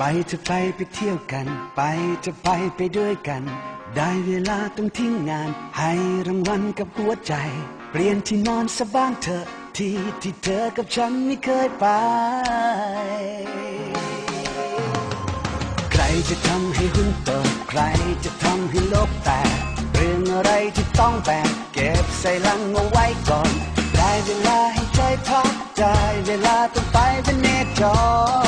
ไปจะไปไปเที่ยวกัน ไปจะไปไปด้วยกัน ได้เวลาต้องทิ้งงาน ให้รางวัลกับหัวใจ เปลี่ยนที่นอนสบ้างเถอะที่ที่เธอกับฉันไม่เคยไป ใครจะทำให้หุ้นตกใครจะทำให้โลกแตกเรื่องอะไรที่ต้องแบกเก็บใส่ลังเอาไว้ก่อน ได้เวลาให้ใจพักใจเวลาต้องไปเป็นเนจร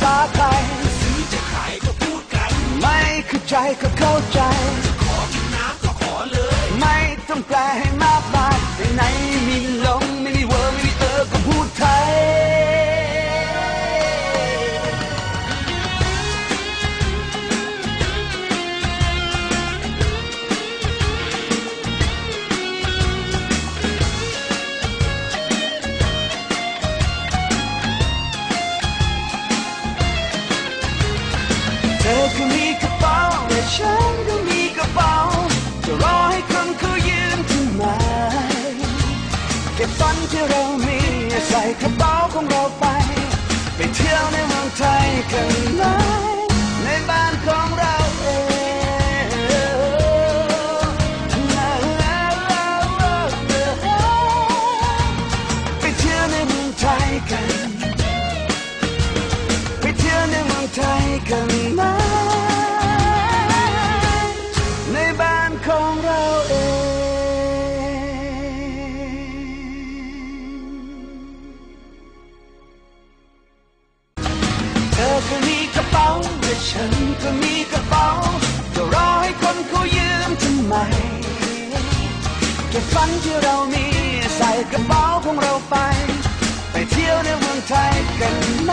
ษาไทยซื้อจะขายก็พูดกัน ไม่เข้าใจก็เข้าใจขอกินน้ำก็ขอเลย ไม่ต้องแปลให้ เก็บฝันที่เรามีใส่กระเป๋าของเราไป ไปเที่ยวในเมืองไทยกันไหมในบ้านของเราเองไปเที่ยวในเมืองไทยกัน ไปเที่ยวในเมืองไทยกัน เก็บฝันที่เรามีใส่กระเป๋าของเราไป ไปเที่ยวในเมืองไทยกันไหม